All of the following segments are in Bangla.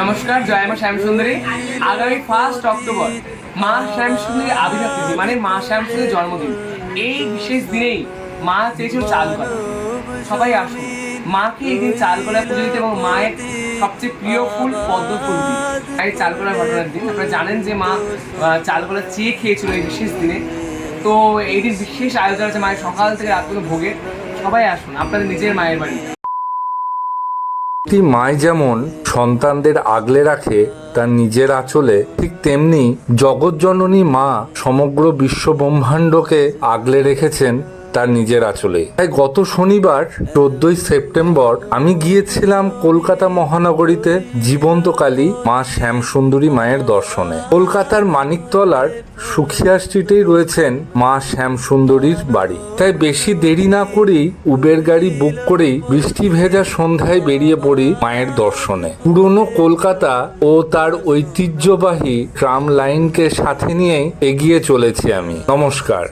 নমস্কার, জয় মা শ্যামসুন্দরী। আগামী ফার্স্ট অক্টোবর মা শ্যামসুন্দরী আবির্ভাব তিথি মানে মা শ্যামসুন্দরীর জন্মদিন। এই বিশেষ দিনেই মা চেয়েছিল চাল করা। সবাই আসুন। মাকে এই দিন চাল করা পুজো দিতে এবং মায়ের সবচেয়ে প্রিয় ফুল পদ্ম ফুল দিন এই চাল করার ঘটনার দিন। আপনারা জানেন যে মা চাল করা চেয়ে খেয়েছিল এই বিশেষ দিনে। তো এই দিন বিশেষ আয়োজন আছে মায়ের সকাল থেকে রাত পর্যন্ত ভোগে। সবাই আসুন, আপনাদের নিজের মায়ের বাড়ি। একটি মায় যেমন সন্তানদের আগলে রাখে তার নিজের আঁচলে, ঠিক তেমনি জগৎজননী মা সমগ্র বিশ্ব ব্রহ্মাণ্ডকে আগলে রেখেছেন তার নিজের আঁচলে। তাই গত শনিবার, চোদ্দই সেপ্টেম্বর, আমি গিয়েছিলাম কলকাতা মহানগরীতে জীবন্তকালী মা শ্যামসুন্দরী মায়ের দর্শনে। কলকাতার মানিকতলার সুখিয়া স্ট্রিটেই রয়েছেন মা শ্যামসুন্দরীর বাড়ি। তাই বেশি দেরি না করেই উবের গাড়ি বুক করেই বৃষ্টি ভেজা সন্ধ্যায় বেরিয়ে পড়ি মায়ের দর্শনে। পুরনো কলকাতা ও তার ঐতিহ্যবাহী ট্রাম লাইনকে সাথে নিয়ে এগিয়ে চলেছি আমি। নমস্কার।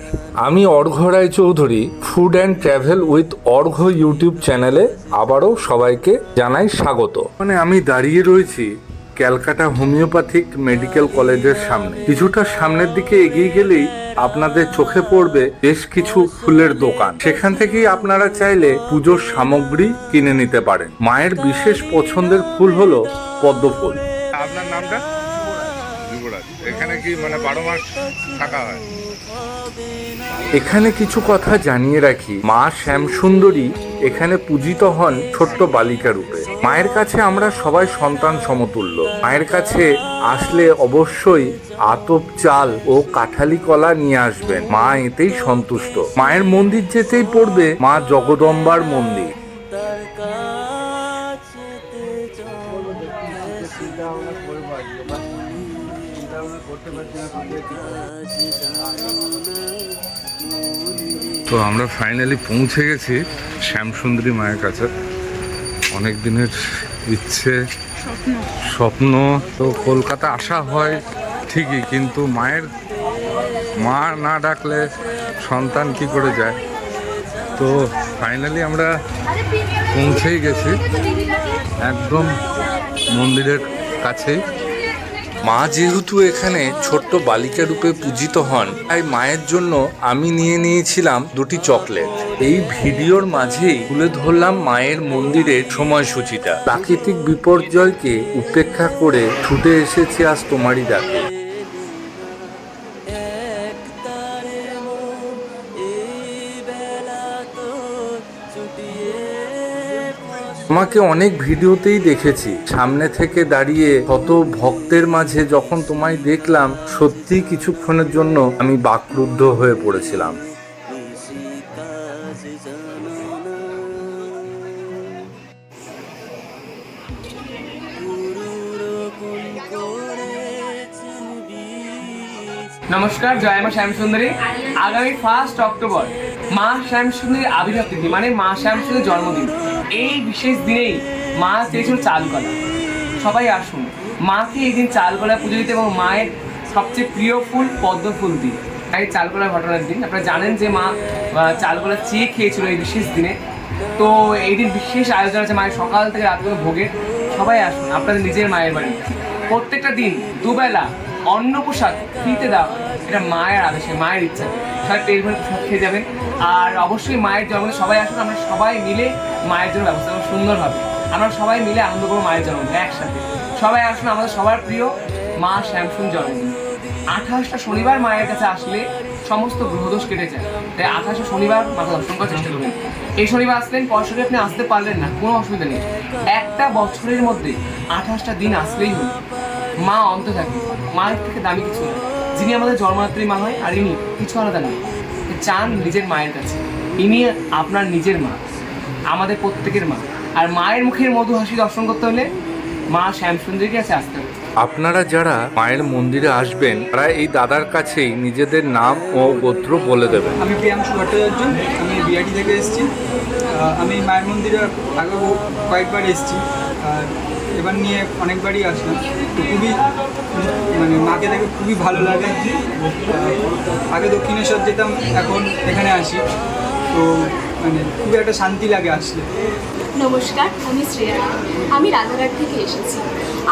আমি Argha Roy Chowdhury food and travel with Argha YouTube চ্যানেলে আবারও সবাইকে জানাই স্বাগত। মানে আমি দাঁড়িয়ে রয়েছি ক্যালকাটা হোমিওপ্যাথিক মেডিকেল কলেজের সামনে। কিছুটা সামনের দিকে এগিয়ে গেলেই আপনাদের চোখে পড়বে বেশ কিছু ফুলের দোকান। সেখান থেকেই আপনারা চাইলে পুজোর সামগ্রী কিনে নিতে পারেন। মায়ের বিশেষ পছন্দের ফুল হলো পদ্ম ফুল। আপনার নামটা? এখানে কি মানে বারো মাস থাকা হয়? এখানে কিছু কথা জানিয়ে রাখি। মা শ্যামসুন্দরী এখানে পূজিত হন ছোট্ট বালিকা রূপে। মায়ের কাছে আমরা সবাই সন্তান সমতুল্য। মায়ের কাছে আসলে অবশ্যই আতপ চাল ও কাঠালি কলা নিয়ে আসবেন। মা এতেই সন্তুষ্ট। মায়ের মন্দির যেতেই পড়বে মা জগদম্বার মন্দির। তো আমরা ফাইনালি পৌঁছে গেছি শ্যামসুন্দরী মায়ের কাছে। অনেক দিনের ইচ্ছে, স্বপ্ন। তো কলকাতা আসা হয় ঠিকই, কিন্তু মায়ের, মা না ডাকলে সন্তান কি করে যায়? তো ফাইনালি আমরা পৌঁছেই গেছি। একদম মন্দিরের কাছেই। মা যেহেতু এখানে ছোট্ট বালিকা রূপে পূজিত হন, তাই মায়ের জন্য আমি নিয়ে নিয়েছিলাম দুটি চকলেট। এই ভিডিওর মাঝেই তুলে ধরলাম মায়ের মন্দিরের সময়সূচিটা। প্রাকৃতিক বিপর্যয়কে উপেক্ষা করে ছুটে এসেছি আজ তোমারই ডাকে। তোমাকে অনেক ভিডিওতেই দেখেছি। সামনে থেকে দাঁড়িয়ে কত ভক্তের মাঝে যখন তোমায় দেখলাম সত্যি কিছুক্ষণের জন্য আমি বাকরুদ্ধ হয়ে পড়েছিলাম। নমস্কার, জয় মা শ্যামসুন্দরী। আগামী ফার্স্ট অক্টোবর মা শ্যামসুন্দরীর আবির্ভাব তিথি মানে মা শ্যামসুন্দরীর জন্মদিন। এই বিশেষ দিনেই মা চেয়েছিল চাল কলা সবাই আসুন। মাকে এই দিন চাল কলা পুজো দিতে এবং মায়ের সবচেয়ে প্রিয় ফুল পদ্ম ফুল দিন এই চাল কলার ঘটনার দিন। আপনারা জানেন যে মা চাল কলা চেয়ে খেয়েছিল এই বিশেষ দিনে। তো এই দিন বিশেষ আয়োজন আছে মায়ের সকাল থেকে রাত পর্যন্ত ভোগের। সবাই আসুন। আপনাদের নিজের মায়ের বাড়ি। প্রত্যেকটা দিন দুবেলা অন্ন প্রসাদ ফ্রিতে দেওয়া এটা মায়ের আদেশে, মায়ের ইচ্ছা। সবাই পেট ভরে খেয়ে যাবেন। আর অবশ্যই মায়ের জন্মদিনে, সবাই আসুন আমরা সবাই মিলে মায়ের জন্য ব্যবস্থা করব সুন্দরভাবে। আমরা সবাই মিলে আনন্দ করব মায়ের জন্মদিন একসাথে। সবাই আসুন, আমাদের সবার প্রিয় মা শ্যামসুন জন্মদিন। আঠাশটা শনিবার মায়ের কাছে আসলে সমস্ত গ্রহদোষ কেটে যায়। তাই আঠাশটা শনিবার মাথা দর্শন করার চেষ্টা করবেন। এই শনিবার আসলেন পরশুরে আপনি আসতে পারলেন না, কোনো অসুবিধা নেই। একটা বছরের মধ্যে আঠাশটা দিন আসলেই হলো। মা অন্ত থাকে, মায়ের থেকে দামি কিছু না। যিনি আমাদের জন্মদাত্রী মা হয় আর ইনি, কিছু আলাদা নেই। চান নিজের মায়ের কাছে। ইনি আপনার নিজের মা আমাদের প্রত্যেকের মা। আর মায়ের মুখের মধু হাসি দর্শন করতে হলে মা শ্যামসুন্দরীকে কাছে আসতে হবে। আপনারা যারা মায়ের মন্দিরে আসবেন তারা এই দাদার কাছেই নিজেদের নাম ও গোত্র বলে দেবেন। আমি প্রিয়াংশু ভট্টাচার্য আমি বিআরটি থেকে এসেছি। আমি মায়ের মন্দিরে আগে কয়েকবার এসেছি। আর এবার নিয়ে অনেকবারই আসলাম। তো খুবই মানে মাকে দেখে খুবই ভালো লাগে। আগে দক্ষিণেশ্বর যেতাম, এখন এখানে আসি। তো মানে খুবই একটা শান্তি লাগে আসলে। নমস্কার, আমি শ্রেয়া। আমি রাজারহাট থেকে এসেছি।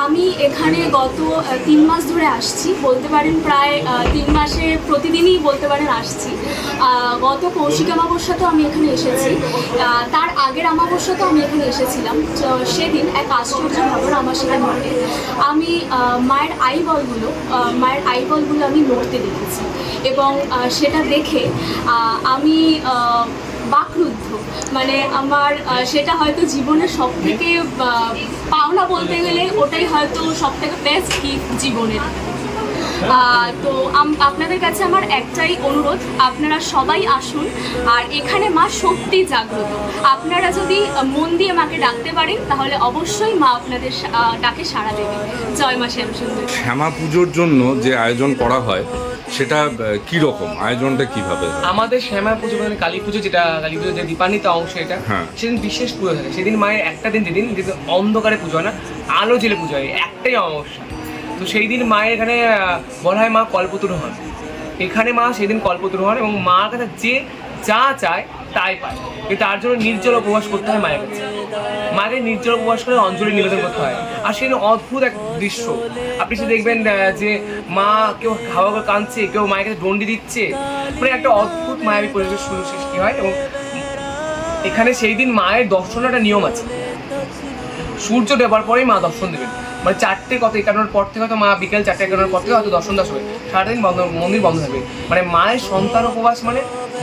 আমি এখানে গত তিন মাস ধরে আসছি। বলতে পারেন প্রায় তিন মাসে প্রতিদিনই বলতে পারেন আসছি। গত কৌশিক অমাবস্যাতেও আমি এখানে এসেছি। তার আগের অমাবস্যাতেও আমি এখানে এসেছিলাম। সেদিন এক আশ্চর্য ঘটনা আমার সাথে ঘটে আমি মায়ের আই বলগুলো মায়ের আই বলগুলো আমি নড়তে দেখেছি। এবং সেটা দেখে আমি বাকরুদ্ধ। মানে আমার সেটা হয়তো জীবনের সব থেকে পাওনা বলতে গেলে ওটাই হয়তো সব থেকে বেস্ট গিফট জীবনের তো আপনাদের কাছে আমার একটাই অনুরোধ, আপনারা সবাই আসুন, আর এখানে মা সত্যি জাগ্রত। আপনারা যদি মন দিয়ে মাকে ডাকতে পারেন, তাহলে অবশ্যই মা আপনাদের ডাকে সাড়া দেবে। জয় মা শ্যামসুন্দর। শ্যামা পুজোর জন্য যে আয়োজন করা হয় সেটা কি রকম আয়োজনটা কীভাবে? আমাদের শ্যামা পুজো মানে কালী পুজো যেটা কালী পুজো যে দীপান্বিত অংশ এটা হ্যাঁ। সেদিন বিশেষ পুজো থাকে সেদিন মায়ের একটা দিন যেদিন যেদিন অন্ধকারে পুজো হয় না আলো জেলে পুজো হয় একটাই অমাবস্যা। তো সেই দিন মায়ের এখানে বলা হয় মা কল্পতরু হন। এখানে মা সেদিন কল্পতরু হন এবং মার কাছে যে যা চায় তাই পায়। তার জন্য নির্জল উপবাস করতে হয় মায়ের কাছে। মায়ের নির্জল উপবাস করে অঞ্জলি নিবেদন করতে হয়। আর সেদিন অদ্ভুত এক দৃশ্য। আপনি সে দেখবেন যে মা কেউ হাওয়া করে কাঁদছে, কেউ মায়ের কাছে দণ্ডি দিচ্ছে। মানে একটা অদ্ভুত মায়াবী পরিবেশ শুরু সৃষ্টি হয় এবং এখানে সেই দিন মায়ের দর্শনের একটা নিয়ম আছে। সূর্য দেবার পরেই মা দর্শন দেবেন। মানে চারটে কত একান্নর পর থেকে হয়তো মা বিকেল চারটে একান্নর পর থেকে হয়তো দর্শন দাস হবে সারাদিন বন্ধ মন্দির বন্ধ থাকবে। মানে মায়ের সন্তান উপবাস মানে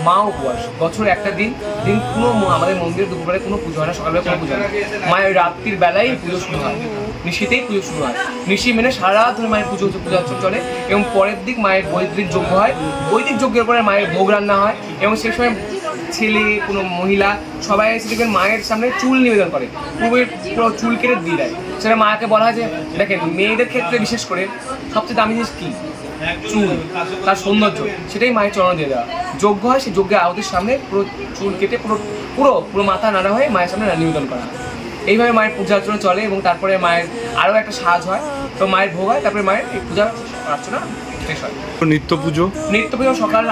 মা উপবাস। বছর একটা দিন দিন কোনো আমাদের মন্দিরে দুপুরবেলায় কোনো পুজো হয় না সকালবেলা কোনো পুজো হয় না। মায়ের রাত্রির বেলায় পুজো শুরু হয়। নিশিতেই পুজো শুরু হয়। নিশি মেনে সারা রাত ধরে মায়ের পুজো পুজো অর্চনা চলে। এবং পরের দিক মায়ের বৈদিক যজ্ঞ হয়। বৈদিক যজ্ঞের পরে মায়ের ভোগ রান্না হয় এবং সেই সময় ছেলে, কোনো মহিলা সবাই এসে দেখবেন মায়ের সামনে চুল নিবেদন করে। পুরো পুরো চুল কেটে দিয়ে দেয়। সেটা মাকে বলা হয় যে, দেখেন, মেয়েদের ক্ষেত্রে বিশেষ করে সবচেয়ে দামি জিনিস কী? চুল তার সৌন্দর্য সেটাই মায়ের চরণ দিয়ে দেওয়া। যজ্ঞ হয় সেই যজ্ঞের আহতির সামনে পুরো চুল কেটে পুরো পুরো পুরো মাথা নাড়া হয়ে মায়ের সামনে নিবেদন করা হয়। এইভাবে মায়ের পূজা অর্চনা চলে এবং তারপরে মায়ের আরও একটা সাজ হয়। তো মায়ের ভোগ হয় তারপরে মায়ের এই পূজা অর্চনা শেষ হয়। নিত্য পুজো? নিত্য পুজো সকাল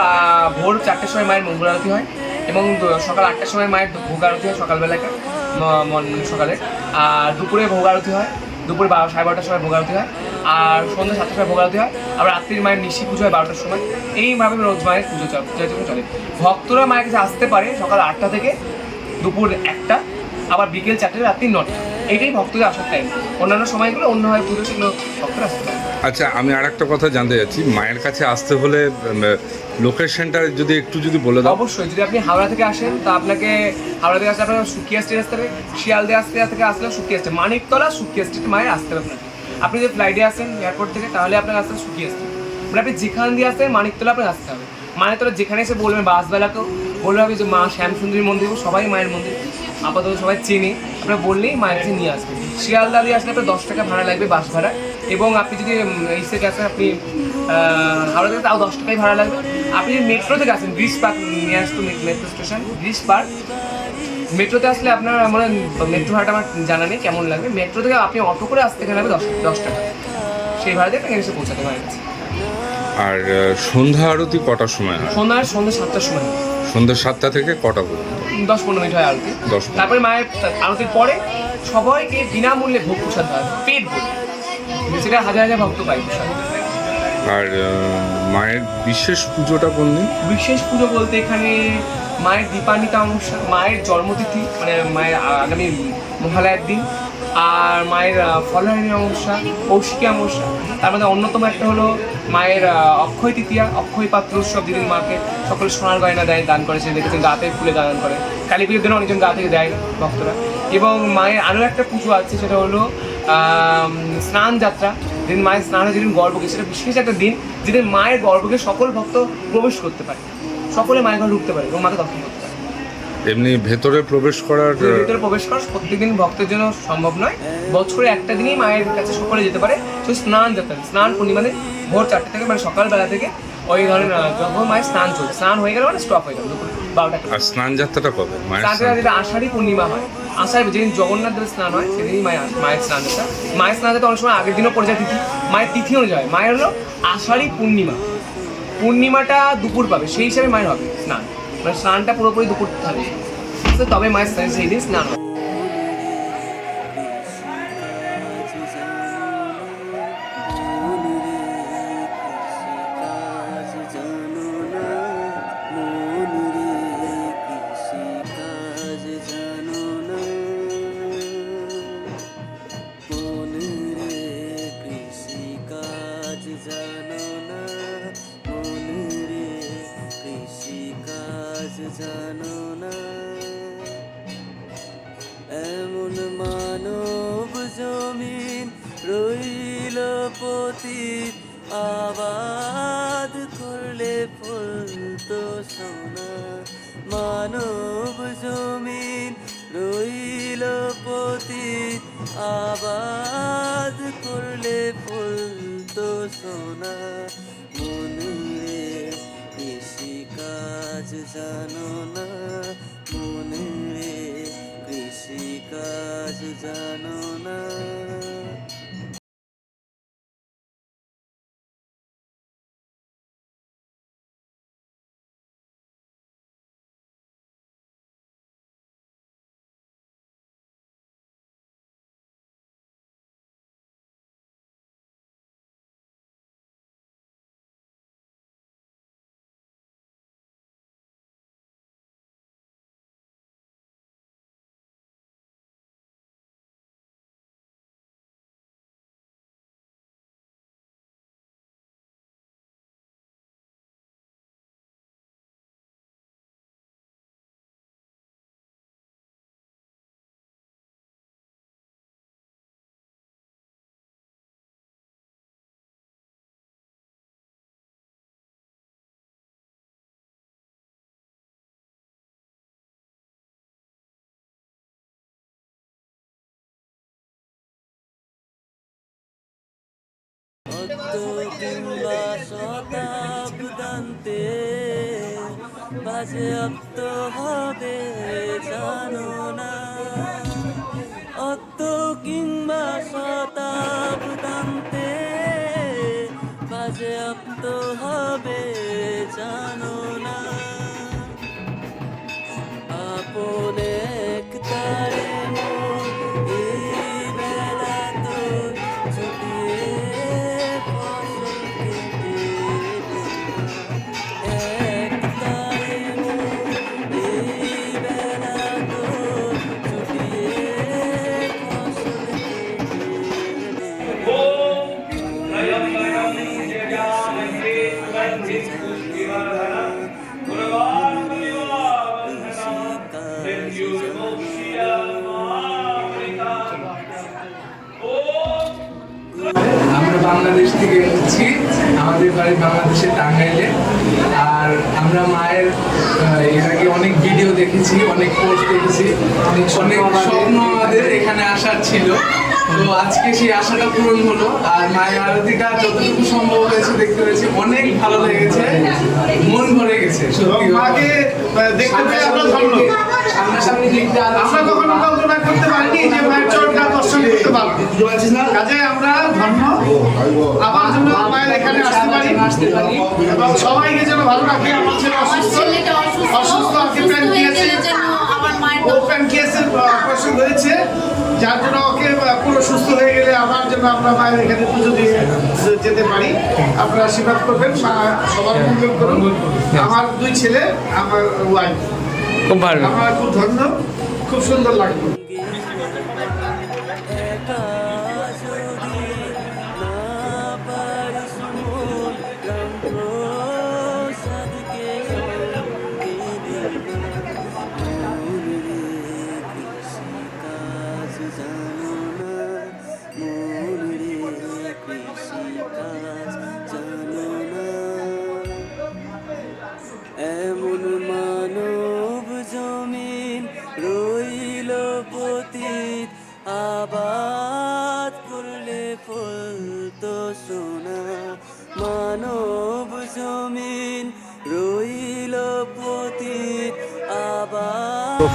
ভোর চারটের সময় মায়ের মঙ্গল আরতি হয় এবং সকাল আটটার সময় মায়ের ভোগ আরতি হয় সকালবেলাটা মন- সকালে। আর দুপুরে ভোগ আরতি হয় দুপুরে বারো সাড়ে বারোটার সময় ভোগ আরতি হয়। আর সন্ধ্যা সাতটার সময় ভোগ আরতি হয়। আবার রাত্রির মায়ের নিশি পুজো হয় বারোটার সময়। এইভাবে রোজ মায়ের পুজো চলে চলে। ভক্তরা মায়ের কাছে আসতে পারে সকাল আটটা থেকে দুপুর একটা আবার বিকেল চারটে রাত্রি নটা। এইটাই ভক্তদের আসার টাইম অন্যান্য সময়গুলো অন্য হয় পুজো সেগুলো ভক্তরা আসতে পারে। আচ্ছা আমি আর একটা কথা জানতে চাচ্ছি। মায়ের কাছে আসতে হলে লোকেশনটা যদি একটু যদি বলে দাও। অবশ্যই যদি আপনি হাওড়া থেকে আসেন তা আপনাকে হাওড়া থেকে আসলে আপনার সুকিয়া স্ট্রিট আসতে হবে শিয়ালদে আসতে থেকে আসলে সুকিয়া স্ট্রিট মানিকতলা সুকিয়া স্ট্রিট মায়ের আসতে হবে আপনাকে। আপনি যদি ফ্লাইটে আসেন এয়ারপোর্ট থেকে, তাহলে আসতে হবে সুকিয়া স্ট্রিট মানে আপনি যেখান দিয়ে আসতেন মানিকতলা আপনাকে আসতে হবে। মানিকতলা যেখানে এসে বলবেন বাসবেলাকেও বলবে হবে যে মা শ্যামসুন্দরী মন্দির, সবাই মায়ের মন্দির, আপাতত সবাই চেনে। আপনারা বললেই মায়ের কাছে নিয়ে আসবেন শিয়ালদা দিয়ে আসলে আপনার দশ টাকা ভাড়া লাগবে বাস ভাড়া, এবং আপনি যদি এই থেকে আসেন, আপনি হাওড়া থেকে তাও দশ টাকাই ভাড়া লাগবে। আপনি যদি মেট্রো থেকে আসেন bridge park nearest to metro station bridge park মেট্রোতে আসলে আপনার মানে মেট্রো ভাড়াটা আমার জানা নেই কেমন লাগবে? মেট্রো থেকে আপনি অটো করে আসতে গেলে লাগবে দশ দশ টাকা। সেই ভাড়া দিয়ে এসে পৌঁছাতে পারেন আর সন্ধ্যা আরতি কটার সময় হয়? সন্ধ্যা সন্ধ্যা সাতটার সময় সন্ধ্যা সাতটা থেকে কটা পর্যন্ত? দশ পনেরো মিনিট হয় আরতি। দশ তারপরে মায়ের আরতির পরে সবাইকে বিনামূল্যে ভোগ প্রসাদ দেওয়া হয় পেট ভরে। সেটা হাজার হাজার ভক্ত পায় প্রসাদ। আর মায়ের বিশেষ পুজোটা কোন দিন? বিশেষ পুজো বলতে এখানে মায়ের দীপান্বিতা অমাবস্যা মায়ের জন্মতিথি মানে মায়ের আগামী মহালয়ার দিন, আর মায়ের ফলহারিণী অমাবস্যা কৌশিকী অমাবস্যা তার মধ্যে অন্যতম একটা হলো মায়ের অক্ষয় তৃতীয়া, অক্ষয় পাত্র উৎসব যেদিন মাকে সকলে সোনার গয়না দেয়, দান করে, সে দেখেছেন গাতে ফুলে দান করে। কালী পুজোর দিন অনেকজন গা থেকে দেয় ভক্তরা। এবং মায়ের আরও একটা পুজো আছে, সেটা হলো স্নান যাত্রা। যেদিন মায়ের স্নান হয়, যেদিন গর্ভকে সেটা বিশেষ একটা দিন যেদিন মায়ের গর্ভকে সকল ভক্ত প্রবেশ করতে পারে। সকলে মায়ের ঘরে ঢুকতে পারে এবং মাকে দর্শন করতে পারে। এমনি ভেতরে প্রবেশ করার ভিতরে প্রবেশ করা প্রত্যেকদিন ভক্তের জন্য সম্ভব নয়। বছরে একটা দিনই মায়ের কাছে সকলে যেতে পারে। তো স্নান যাত্রা স্নান পূর্ণিমাতে ভোর চারটে থেকে মানে সকালবেলা থেকে ওই ধরেন আহ, যখন মায়ের স্নান চলছে। স্নান হয়ে গেলে মানে স্টপ হয়ে গেল বারোটা আর স্নান যাত্রাটা কবে? মায়ের স্নান যাত্রা আষাঢ়ি পূর্ণিমা হয়। আষাঢ় যেদিন জগন্নাথ দেবের স্নান হয় সেদিনই মায়ের মায়ের স্নান যাত্রা। মায়ের স্নান যাত্রা অনেক সময় আগের দিনও পড়ে যায় তিথি। মায়ের তিথি অনুযায়ী মায়ের হলো আষাঢ়ি পূর্ণিমা। পূর্ণিমাটা দুপুর পাবে, সেই হিসাবে মায়ের হবে, স্নান। মানে স্নানটা পুরোপুরি দুপুর থাকবে তবে মায়ের সেই দিন স্নান হবে। সোনা মানব জমিন রইল পতি। আবাদ করলে ফুল সোনা। মনুরে কৃষি কাজ জানো না। মনুরে কৃষি কাজ জানো না। অত কিংবা শতাব্দান্তে বাজেয়াপ্ত হবে জানো না অত কিংবা শতাব্দান্তে আমরা মায়ের এর আগে অনেক ভিডিও দেখেছি, অনেক পোস্ট দেখেছি। অনেক স্বপ্ন আমাদের এখানে আসার ছিল। তো আজকে সেই আশাটা পূরণ হলো আর মায়ের আরতিটা যতটুকু সম্ভব হয়েছে দেখতে পেয়েছি অনেক ভালো লেগেছে মন ভরে গেছে সত্যি মাকে দেখতে পেয়ে আমরা ধন্য সামনাসামনি দেখতে আমরা কখনো কল্পনা করতে পারিনি যে মায়ের চরণটা দর্শন করতে পারব। কাজে আমরা ধন্য। আবার যেন মায়ের এখানে আসতে পারি। এবং সবাইকে যেন ভালো রাখে আমার ছেলে অসুস্থ ওকে অসুস্থ হয়ে প্যানক্রিয়াসে গেলে যেন আমার মায়ের ও প্যানক্রিয়াসের অপারেশন হয়েছে যার জন্য ওকে পুরো সুস্থ হয়ে গেলে আমার জন্য আমরা মায়ের এখানে পুজো দিয়ে যেতে পারি আপনারা আশীর্বাদ করবেন মা সবার মঙ্গল করুন। আমার দুই ছেলে আমার ওয়াইফ খুব ভালো। আমার খুব ধন্য খুব সুন্দর লাগল।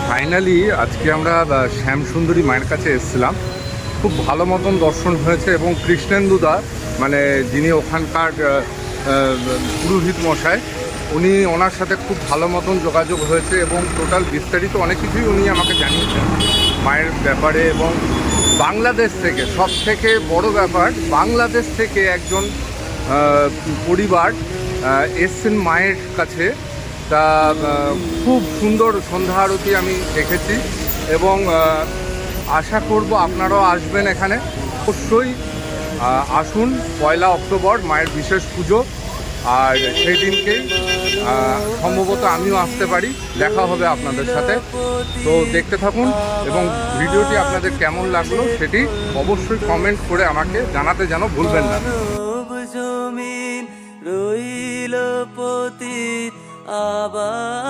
ফাইনালি আজকে আমরা শ্যামসুন্দরী মায়ের কাছে এসেছিলাম। খুব ভালো মতন দর্শন হয়েছে এবং কৃষ্ণেন্দুদা মানে যিনি ওখানকার পুরোহিত মশাই, উনি ওনার সাথে খুব ভালো মতন যোগাযোগ হয়েছে এবং টোটাল বিস্তারিত অনেক কিছুই উনি আমাকে জানিয়েছেন মায়ের ব্যাপারে এবং বাংলাদেশ থেকে সব থেকে বড় ব্যাপার, বাংলাদেশ থেকে একজন পরিবার এসছেন মায়ের কাছে। তা খুব সুন্দর সন্ধ্যা আরতি আমি দেখেছি এবং আশা করব আপনারাও আসবেন এখানে। অবশ্যই আসুন, পয়লা অক্টোবর, মায়ের বিশেষ পুজো। আর সেই দিনকেই সম্ভবত আমিও আসতে পারি, দেখা হবে আপনাদের সাথে। তো দেখতে থাকুন এবং ভিডিওটি আপনাদের কেমন লাগল সেটি অবশ্যই কমেন্ট করে আমাকে জানাতে যেন ভুলবেন না। রইল পতিত aber